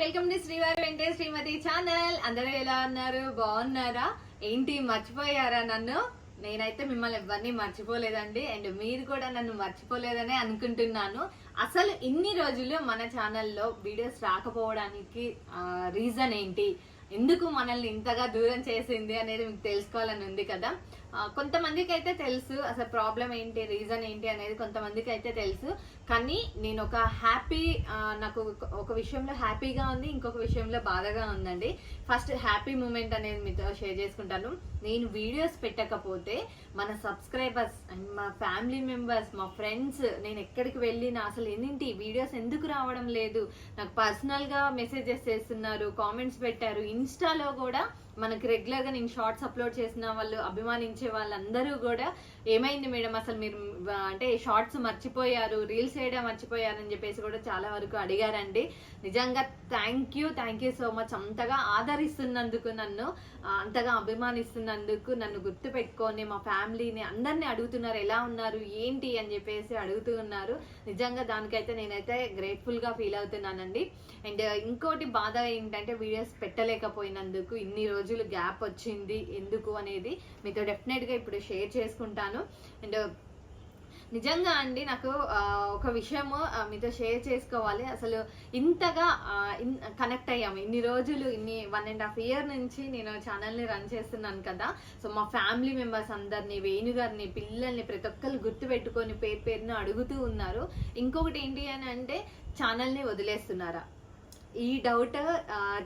Welcome to శ్రీవారి వెంకటేష్ శ్రీమతి channel. అందరూ ఎలా ఉన్నారు? బాగున్నారా? ఏంటి మర్చిపోయారా నన్ను? నేనైతే మిమ్మల్ని ఎవరిని మర్చిపోలేదండి. అండ్ మీరు కూడా నన్ను మర్చిపోలేదనే అనుకుంటున్నాను. అసలు ఇన్ని రోజులు మన ఛానల్లో వీడియోస్ రాకపోవడానికి రీజన్ ఏంటి? ఎందుకు మనల్ని ఇంతగా దూరం చేసింది అనేది మీకు తెలుసుకోవాలని ఉంది కదా. కొంతమందికి అయితే తెలుసు అసలు ప్రాబ్లం ఏంటి రీజన్ ఏంటి అనేది కొంతమందికి అయితే తెలుసు. కానీ నేను ఒక హ్యాపీ నాకు ఒక- విషయంలో హ్యాపీగా ఉంది ఇంకొక విషయంలో బాధగా ఉందండి. ఫస్ట్ హ్యాపీ మూమెంట్ అనేది మీతో షేర్ చేసుకుంటాను. నేను వీడియోస్ పెట్టకపోతే మన సబ్స్క్రైబర్స్ అండ్ మా ఫ్యామిలీ మెంబర్స్ మా ఫ్రెండ్స్ నేను ఎక్కడికి వెళ్ళినా అసలు ఎన్నింటి వీడియోస్ ఎందుకు రావడం లేదు? నాకు పర్సనల్గా మెసేజెస్ చేస్తున్నారు కామెంట్స్ పెట్టారు. ఇన్స్టాలో కూడా మనకి రెగ్యులర్గా నేను షార్ట్స్ అప్లోడ్ చేసిన వాళ్ళు అభిమానించే వాళ్ళందరూ కూడా ఏమైంది మేడం? అసలు మీరు అంటే షార్ట్స్ మర్చిపోయారు రీల్స్ వేయడం మర్చిపోయారు అని చెప్పేసి కూడా చాలా వరకు అడిగారండి. నిజంగా thank you thank you so much అంతగా ఆదరిస్తున్నందుకు నన్ను అంతగా అభిమానిస్తున్నందుకు నన్ను గుర్తు పెట్టుకొని మా ఫ్యామిలీని అందరినీ అడుగుతున్నారు ఎలా ఉన్నారు ఏంటి అని చెప్పేసి అడుగుతూ ఉన్నారు. నిజంగా దానికైతే నేనైతే గ్రేట్ఫుల్గా ఫీల్ అవుతున్నానండి. అండ్ ఇంకోటి బాధ ఏంటంటే వీడియోస్ పెట్టలేకపోయినందుకు ఇన్ని రోజులు రోజులు గ్యాప్ వచ్చింది ఎందుకు అనేది మీతో డెఫినెట్గా ఇప్పుడు షేర్ చేసుకుంటాను. అండ్ uh, నిజంగా అండి నాకు uh, ఒక విషయము uh, మీతో షేర్ చేసుకోవాలి. అసలు ఇంతగా కనెక్ట్ అయ్యాము. ఇన్ని రోజులు ఇన్ని వన్ అండ్ హాఫ్ ఇయర్ నుంచి నేను ఛానల్ని రన్ చేస్తున్నాను కదా. సో మా ఫ్యామిలీ మెంబర్స్ అందరినీ వేణు గారిని పిల్లల్ని ప్రతి ఒక్కరు గుర్తు పెట్టుకొని పేరు పేరును అడుగుతూ ఉన్నారు. ఇంకొకటి ఏంటి అని అంటే ఛానల్ని వదిలేస్తున్నారా? ఈ డౌట్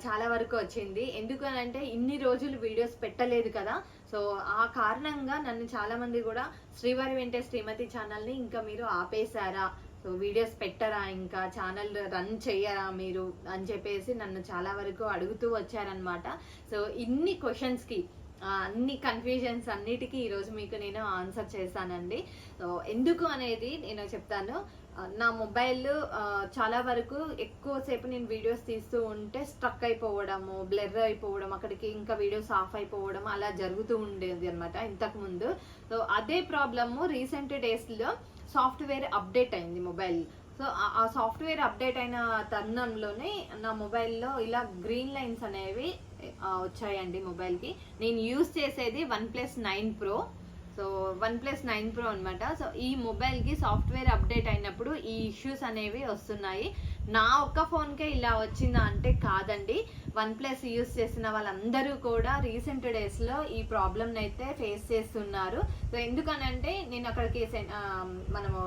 చాలా వరకు వచ్చింది. ఎందుకు అని అంటే ఇన్ని రోజులు వీడియోస్ పెట్టలేదు కదా. సో ఆ కారణంగా నన్ను చాలామంది కూడా శ్రీవారి వెంటే శ్రీమతి ఛానల్ని ఇంకా మీరు ఆపేశారా? సో వీడియోస్ పెట్టరా ఇంకా? ఛానల్ రన్ చెయ్యరా మీరు? అని చెప్పేసి నన్ను చాలా వరకు అడుగుతూ వచ్చారనమాట సో ఇన్ని క్వశ్చన్స్కి అన్ని కన్ఫ్యూజన్స్ అన్నిటికీ ఈరోజు మీకు నేను ఆన్సర్ చేశానండి. సో ఎందుకు అనేది నేను చెప్తాను. నా మొబైల్ చాలా వరకు ఎక్కువసేపు నేను వీడియోస్ తీస్తూ ఉంటే స్ట్రక్ అయిపోవడము బ్లర్ అయిపోవడం అక్కడికి ఇంకా వీడియోస్ ఆఫ్ అయిపోవడం అలా జరుగుతూ ఉండేది అనమాట ఇంతకుముందు. సో అదే ప్రాబ్లము రీసెంట్ డేస్లో సాఫ్ట్వేర్ అప్డేట్ అయింది మొబైల్. సో ఆ- సాఫ్ట్వేర్ అప్డేట్ అయిన తరుణంలోనే నా మొబైల్లో ఇలా గ్రీన్ లైన్స్ అనేవి వచ్చాయండి మొబైల్కి. నేను యూస్ చేసేది OnePlus nine Pro. So OnePlus nine Pro అనమాట సో ఈ మొబైల్కి సాఫ్ట్వేర్ అప్డేట్ అయినప్పుడు ఈ ఇష్యూస్ అనేవి వస్తున్నాయి. నా ఒక్క ఫోన్కే ఇలా వచ్చిందా అంటే కాదండి. వన్ ప్లస్ యూస్ చేసిన వాళ్ళందరూ కూడా రీసెంట్ డేస్లో ఈ ప్రాబ్లమ్ని అయితే ఫేస్ చేస్తున్నారు. సో ఎందుకనంటే నేను అక్కడికి మనము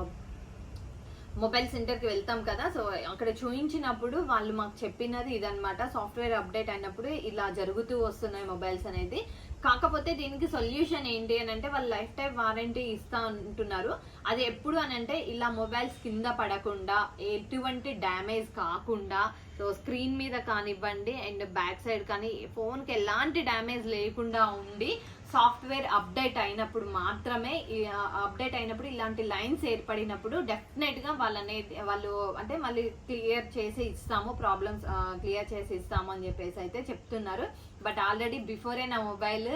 మొబైల్ సెంటర్కి వెళ్తాం కదా సో అక్కడ చూయించినప్పుడు వాళ్ళు మాకు చెప్పినది ఇదనమాట సాఫ్ట్వేర్ అప్డేట్ అయినప్పుడు ఇలా జరుగుతూ వస్తున్నాయి మొబైల్స్ అనేది. కాకపోతే దీనికి సొల్యూషన్ ఏంటి అని అంటే వాళ్ళు లైఫ్ టైం వారంటీ ఇస్తా అంటున్నారు. అది ఎప్పుడు అని అంటే ఇలా మొబైల్స్ కింద పడకుండా ఎటువంటి డ్యామేజ్ కాకుండా సో స్క్రీన్ మీద కానివ్వండి అండ్ బ్యాక్ సైడ్ కానీ ఫోన్కి ఎలాంటి డ్యామేజ్ లేకుండా ఉండి సాఫ్ట్వేర్ అప్డేట్ అయినప్పుడు మాత్రమే అప్డేట్ అయినప్పుడు ఇలాంటి లైన్స్ ఏర్పడినప్పుడు డెఫినెట్గా వాళ్ళని వాళ్ళు అంటే మళ్ళీ క్లియర్ చేసి ఇస్తాము ప్రాబ్లమ్స్ క్లియర్ చేసి ఇస్తాము అని చెప్పేసి అయితే చెప్తున్నారు. బట్ ఆల్రెడీ బిఫోరే నా మొబైల్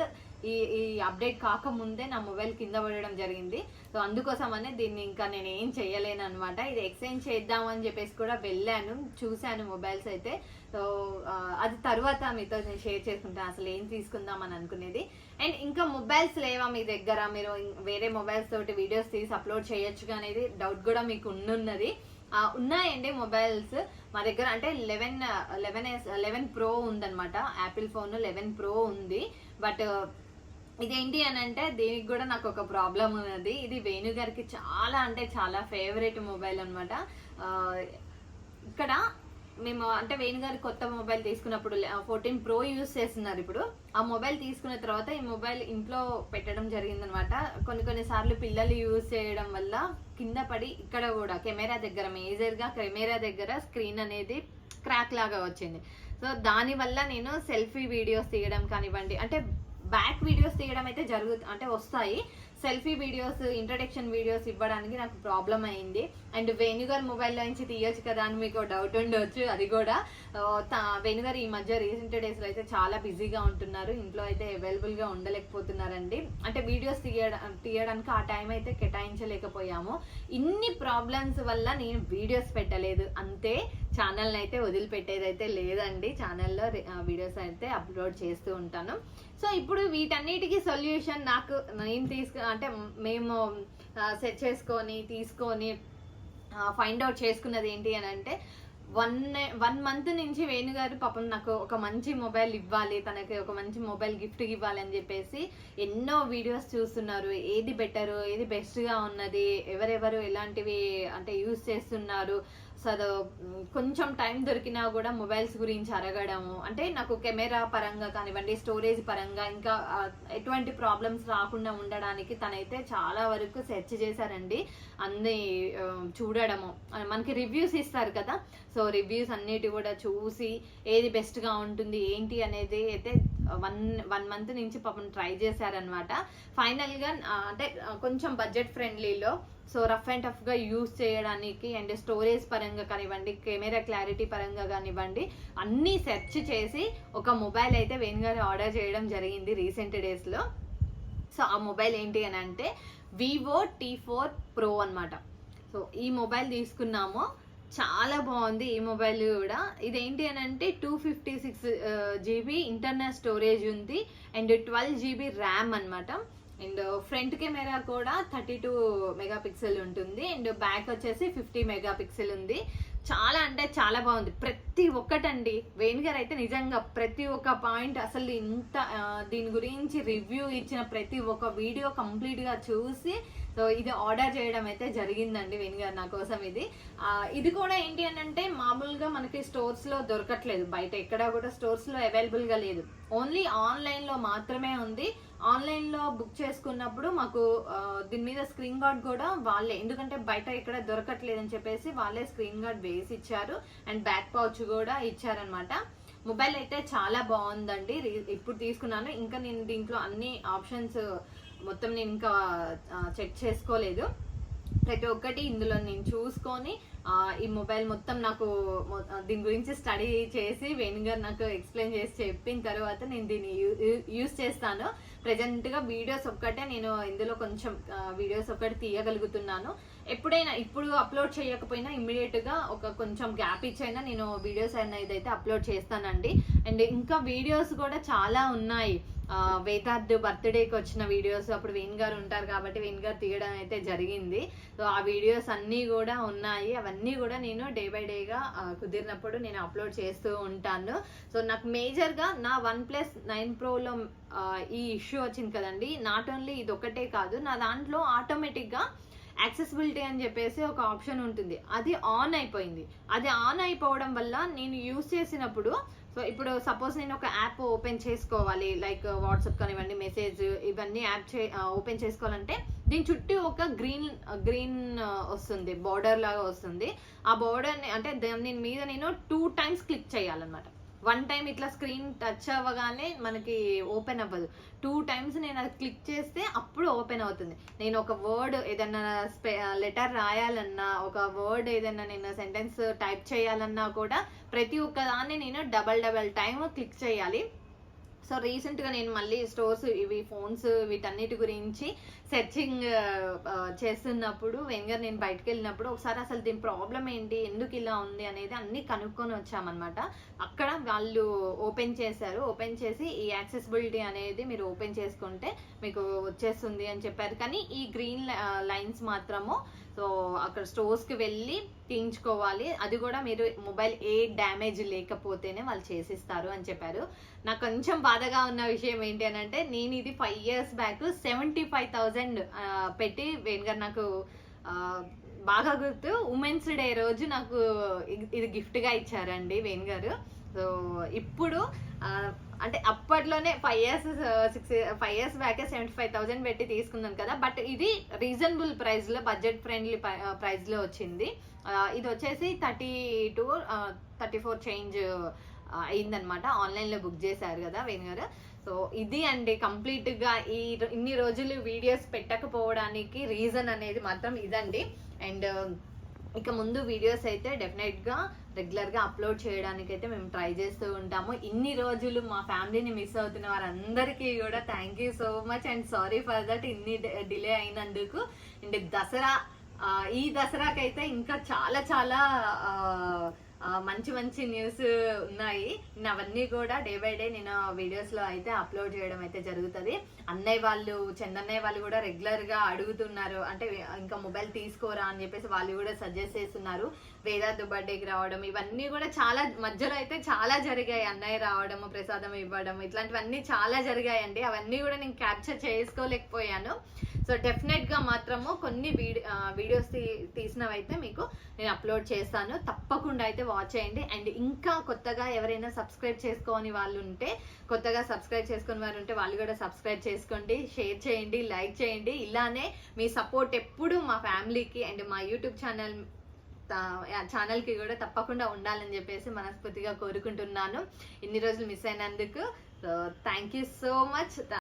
ఈ ఈ అప్డేట్ కాకముందే నా మొబైల్ కింద పడడం జరిగింది. సో అందుకోసమనే దీన్ని ఇంకా నేను ఏం చేయలేను అనమాట ఇది ఎక్స్చేంజ్ చేద్దామని చెప్పేసి కూడా వెళ్ళాను చూశాను మొబైల్స్ అయితే. సో అది తర్వాత మీతో నేను షేర్ చేసుకుంటాను అసలు ఏం తీసుకుందాం అని అనుకునేది. అండ్ ఇంకా మొబైల్స్ లేవా మీ దగ్గర? మీరు వేరే మొబైల్స్ తోటి వీడియోస్ తీసి అప్లోడ్ చేయొచ్చు అనేది డౌట్ కూడా మీకు ఉన్నది ఉన్నాయండి మొబైల్స్. మా దగ్గర అంటే లెవెన్ లెవెన్ లెవెన్ ప్రో ఉందన్నమాట. యాపిల్ ఫోన్ లెవెన్ ప్రో ఉంది. బట్ ఇదేంటి అని అంటే దీనికి కూడా నాకు ఒక ప్రాబ్లం ఉన్నది. ఇది వేణు గారికి చాలా అంటే చాలా ఫేవరెట్ మొబైల్ అనమాట ఇక్కడ మేము అంటే వేణుగారి కొత్త మొబైల్ తీసుకున్నప్పుడు ఫోర్టీన్ ప్రో యూస్ చేస్తున్నారు ఇప్పుడు. ఆ మొబైల్ తీసుకున్న తర్వాత ఈ మొబైల్ ఇంట్లో పెట్టడం జరిగిందనమాట కొన్ని కొన్ని సార్లు పిల్లలు యూజ్ చేయడం వల్ల కింద పడి ఇక్కడ కూడా కెమెరా దగ్గర మేజర్గా కెమెరా దగ్గర స్క్రీన్ అనేది క్రాక్ లాగా వచ్చింది. సో దానివల్ల నేను సెల్ఫీ వీడియోస్ తీయడం కానివ్వండి అంటే బ్యాక్ వీడియోస్ తీయడం అయితే జరుగు అంటే వస్తాయి. సెల్ఫీ వీడియోస్ ఇంట్రడక్షన్ వీడియోస్ ఇవ్వడానికి నాకు ప్రాబ్లం అయింది. అండ్ వేణుగారు మొబైల్లో నుంచి తీయొచ్చు కదా అని మీకు డౌట్ ఉండొచ్చు అది కూడా. వేణుగారు ఈ మధ్య రీసెంట్ డేస్లో అయితే చాలా బిజీగా ఉంటున్నారు. ఇంట్లో అయితే అవైలబుల్గా ఉండలేకపోతున్నారండి. అంటే వీడియోస్ తీయడం తీయడానికి ఆ టైం అయితే కేటాయించలేకపోయాము. ఇన్ని ప్రాబ్లమ్స్ వల్ల నేను వీడియోస్ పెట్టలేదు. అంతే ఛానల్ని అయితే వదిలిపెట్టేది అయితే లేదండి ఛానల్లో వీడియోస్ అయితే అప్లోడ్ చేస్తూ ఉంటాను. సో ఇప్పుడు వీటన్నిటికీ సొల్యూషన్ నాకు నేను తీసుకు అంటే మేము సెట్ చేసుకొని తీసుకొని ఫైండ్ అవుట్ చేసుకున్నది ఏంటి అని అంటే వన్ వన్ మంత్ నుంచి వేణుగారు పాపం నాకు ఒక మంచి మొబైల్ ఇవ్వాలి తనకి ఒక మంచి మొబైల్ గిఫ్ట్ ఇవ్వాలి అని చెప్పేసి ఎన్నో వీడియోస్ చూస్తున్నారు. ఏది బెటర్ ఏది బెస్ట్గా ఉన్నది ఎవరెవరు ఎలాంటివి అంటే యూస్ చేస్తున్నారు సో కొంచెం టైం దొరికినా కూడా మొబైల్స్ గురించి అరగడము. అంటే నాకు కెమెరా పరంగా కానివ్వండి స్టోరేజ్ పరంగా ఇంకా ఎటువంటి ప్రాబ్లమ్స్ రాకుండా ఉండడానికి తనైతే చాలా వరకు సెర్చ్ చేశారండి. అన్ని చూడడము. మనకి రివ్యూస్ ఇస్తారు కదా. సో రివ్యూస్ అన్నిటి కూడా చూసి ఏది బెస్ట్గా ఉంటుంది ఏంటి అనేది అయితే వన్ వన్ మంత్ నుంచి పాపం ట్రై చేశారనమాట ఫైనల్గా అంటే కొంచెం బడ్జెట్ ఫ్రెండ్లీలో సో రఫ్ అండ్ టఫ్గా యూస్ చేయడానికి అండ్ స్టోరేజ్ పరంగా కానివ్వండి కెమెరా క్లారిటీ పరంగా కానివ్వండి అన్నీ సెర్చ్ చేసి ఒక మొబైల్ అయితే వేణుగారు ఆర్డర్ చేయడం జరిగింది రీసెంట్ డేస్లో సో ఆ మొబైల్ ఏంటి అని అంటే వివో టీ ఫోర్ ప్రో అనమాట సో ఈ మొబైల్ తీసుకున్నాము. చాలా బాగుంది ఈ మొబైల్ కూడా. ఇదేంటి అని అంటే two fifty six GB internal storage ఉంది. అండ్ ట్వెల్వ్ జీబీ ర్యామ్ అనమాట అండ్ ఫ్రంట్ కెమెరా కూడా థర్టీ టూ మెగా పిక్సెల్ ఉంటుంది. అండ్ బ్యాక్ వచ్చేసి ఫిఫ్టీ మెగా పిక్సెల్ ఉంది. చాలా అంటే చాలా బాగుంది. ప్రతి ఒక్కటండి వేణుగారు అయితే నిజంగా ప్రతి ఒక్క పాయింట్ అసలు ఇంత దీని గురించి రివ్యూ ఇచ్చిన ప్రతి ఒక్క వీడియో కంప్లీట్గా చూసి సో ఇది ఆర్డర్ చేయడం అయితే జరిగిందండి వేణుగారు నా కోసం ఇది. ఇది కూడా ఏంటి అని అంటే మామూలుగా మనకి స్టోర్స్లో దొరకట్లేదు. బయట ఎక్కడా కూడా స్టోర్స్లో అవైలబుల్గా లేదు. ఓన్లీ ఆన్లైన్లో మాత్రమే ఉంది. ఆన్లైన్లో బుక్ చేసుకున్నప్పుడు మాకు దీని మీద స్క్రీన్ గార్డ్ కూడా వాళ్ళే. ఎందుకంటే బయట ఇక్కడ దొరకట్లేదని చెప్పేసి వాళ్ళే స్క్రీన్ గార్డ్ వేసి ఇచ్చారు అండ్ బ్యాక్ పౌచ్ కూడా ఇచ్చారనమాట మొబైల్ అయితే చాలా బాగుందండి. ఇప్పుడు తీసుకున్నాను. ఇంకా నేను దీంట్లో అన్ని ఆప్షన్స్ మొత్తం నేను ఇంకా చెక్ చేసుకోలేదు. ప్రతి ఒక్కటి ఇందులో నేను చూసుకొని ఈ మొబైల్ మొత్తం నాకు దీని గురించి స్టడీ చేసి వేణుగారు నాకు ఎక్స్ప్లెయిన్ చేసి చెప్పిన తర్వాత నేను దీన్ని యూస్ చేస్తాను. ప్రజెంట్గా వీడియోస్ ఒక్కటే నేను ఇందులో కొంచెం వీడియోస్ ఒక్కటి తీయగలుగుతున్నాను. ఎప్పుడైనా ఇప్పుడు అప్లోడ్ చేయకపోయినా ఇమ్మీడియట్గా ఒక కొంచెం గ్యాప్ ఇచ్చైనా నేను వీడియోస్ అనేది అయితే అప్లోడ్ చేస్తానండి. అండ్ ఇంకా వీడియోస్ కూడా చాలా ఉన్నాయి. ఆ, వేదార్థ్ బర్త్డేకి వచ్చిన వీడియోస్ అప్పుడు వేణ్ గారు ఉంటారు కాబట్టి వేణ్ గారు తీయడం అయితే జరిగింది. సో ఆ వీడియోస్ అన్నీ కూడా ఉన్నాయి. అవన్నీ కూడా నేను డే బై డేగా కుదిరినప్పుడు నేను అప్లోడ్ చేస్తూ ఉంటాను. సో నాకు మేజర్గా నా వన్ ప్లస్ నైన్ ప్రోలో ఈ ఇష్యూ వచ్చింది కదండి. నాట్ ఓన్లీ ఇది ఒకటే కాదు నా దాంట్లో ఆటోమేటిక్గా యాక్సెసిబిలిటీ అని చెప్పేసి ఒక ఆప్షన్ ఉంటుంది. అది ఆన్ అయిపోయింది. అది ఆన్ అయిపోవడం వల్ల నేను యూస్ చేసినప్పుడు సో ఇప్పుడు సపోజ్ నేను ఒక యాప్ ఓపెన్ చేసుకోవాలి లైక్ వాట్సాప్ కానివ్వండి మెసేజ్ ఇవన్నీ యాప్ చే ఓపెన్ చేసుకోవాలంటే దీని చుట్టూ ఒక గ్రీన్ గ్రీన్ వస్తుంది బార్డర్ లాగా వస్తుంది. ఆ బార్డర్ని అంటే దాని మీద నేను టూ టైమ్స్ క్లిక్ చేయాలన్నమాట. వన్ టైం ఇట్లా స్క్రీన్ టచ్ అవ్వగానే మనకి ఓపెన్ అవ్వదు. టూ టైమ్స్ నేను అది క్లిక్ చేస్తే అప్పుడు ఓపెన్ అవుతుంది. నేను ఒక వర్డ్ ఏదన్నా లెటర్ రాయాలన్నా ఒక వర్డ్ ఏదన్నా నేను సెంటెన్స్ టైప్ చేయాలన్నా కూడా ప్రతి ఒక్క దాన్ని నేను డబల్ డబల్ టైం క్లిక్ చేయాలి. సో రీసెంట్గా నేను మళ్ళీ స్టోర్స్ ఇవి ఫోన్స్ వీటన్నిటి గురించి సెర్చింగ్ చేస్తున్నప్పుడు వెంగర్ నేను బయటకు వెళ్ళినప్పుడు ఒకసారి అసలు దీని ప్రాబ్లం ఏంటి ఎందుకు ఇలా ఉంది అనేది అన్ని కనుక్కొని వచ్చామన్నమాట. అక్కడ వాళ్ళు ఓపెన్ చేశారు. ఓపెన్ చేసి ఈ యాక్సెసిబిలిటీ అనేది మీరు ఓపెన్ చేసుకుంటే మీకు వచ్చేస్తుంది అని చెప్పారు. కానీ ఈ గ్రీన్ లైన్స్ మాత్రము సో అక్కడ స్టోర్స్కి వెళ్ళి తీయించుకోవాలి. అది కూడా మీరు మొబైల్ ఏ డ్యామేజ్ లేకపోతేనే వాళ్ళు చేసిస్తారు అని చెప్పారు. నాకు కొంచెం బాధగా ఉన్న విషయం ఏంటి అని అంటే నేను ఇది five years back seventy five thousand పెట్టి వేణుగారు నాకు బాగా గుర్తు ఉమెన్స్ డే రోజు నాకు ఇది- ఇది గిఫ్ట్గా ఇచ్చారండి వేణుగారు సో ఇప్పుడు అంటే అప్పట్లోనే five years six five years బ్యాకే seventy five thousand పెట్టి తీసుకున్నాను కదా. బట్ ఇది రీజనబుల్ ప్రైస్లో బడ్జెట్ ఫ్రెండ్లీ ప్రైస్లో వచ్చింది. ఇది వచ్చేసి thirty two thirty four change అయిందనమాట ఆన్లైన్లో బుక్ చేశారు కదా వేణుగారు సో ఇది అండి కంప్లీట్గా ఈ ఇన్ని రోజులు వీడియోస్ పెట్టకపోవడానికి రీజన్ అనేది మాత్రం ఇదండి. అండ్ ఇక ముందు వీడియోస్ అయితే డెఫినెట్గా రెగ్యులర్గా అప్లోడ్ చేయడానికి అయితే మేము ట్రై చేస్తూ ఉంటాము. ఇన్ని రోజులు మా ఫ్యామిలీని మిస్ అవుతున్న వారందరికీ కూడా thank you so much and sorry for that ఇన్ని డిలే అయినందుకు. అండ్ దసరా ఈ దసరాకైతే ఇంకా చాలా చాలా మంచి మంచి న్యూస్ ఉన్నాయి. నేను అవన్నీ కూడా డే బై డే నేను వీడియోస్లో అయితే అప్లోడ్ చేయడం అయితే జరుగుతుంది. అన్నయ్య వాళ్ళు చందన్నయ్య వాళ్ళు కూడా రెగ్యులర్గా అడుగుతున్నారు. అంటే ఇంకా మొబైల్ తీసుకోరా అని చెప్పేసి వాళ్ళు కూడా సజెస్ట్ చేస్తున్నారు. వేదాంత్ బర్త్డేకి రావడం ఇవన్నీ కూడా చాలా మధ్యలో అయితే చాలా జరిగాయి. అన్నయ్య రావడము ప్రసాదం ఇవ్వడం ఇట్లాంటివన్నీ చాలా జరిగాయండి. అవన్నీ కూడా నేను క్యాప్చర్ చేసుకోలేకపోయాను. సో డెఫినెట్గా మాత్రము కొన్ని వీడియోస్ తీసినవైతే మీకు నేను అప్లోడ్ చేస్తాను. తప్పకుండా అయితే వాచ్ చేయండి. అండ్ ఇంకా కొత్తగా ఎవరైనా సబ్స్క్రైబ్ చేసుకోని వాళ్ళు ఉంటే కొత్తగా సబ్స్క్రైబ్ చేసుకుని వారు ఉంటే వాళ్ళు కూడా సబ్స్క్రైబ్ చేసుకోండి. షేర్ చేయండి లైక్ చేయండి. ఇలానే మీ సపోర్ట్ ఎప్పుడు మా ఫ్యామిలీకి అండ్ మా యూట్యూబ్ ఛానల్ ఛానల్కి కూడా తప్పకుండా ఉండాలని చెప్పేసి మనస్ఫూర్తిగా కోరుకుంటున్నాను. ఇన్ని రోజులు మిస్ అయినందుకు so thank you so much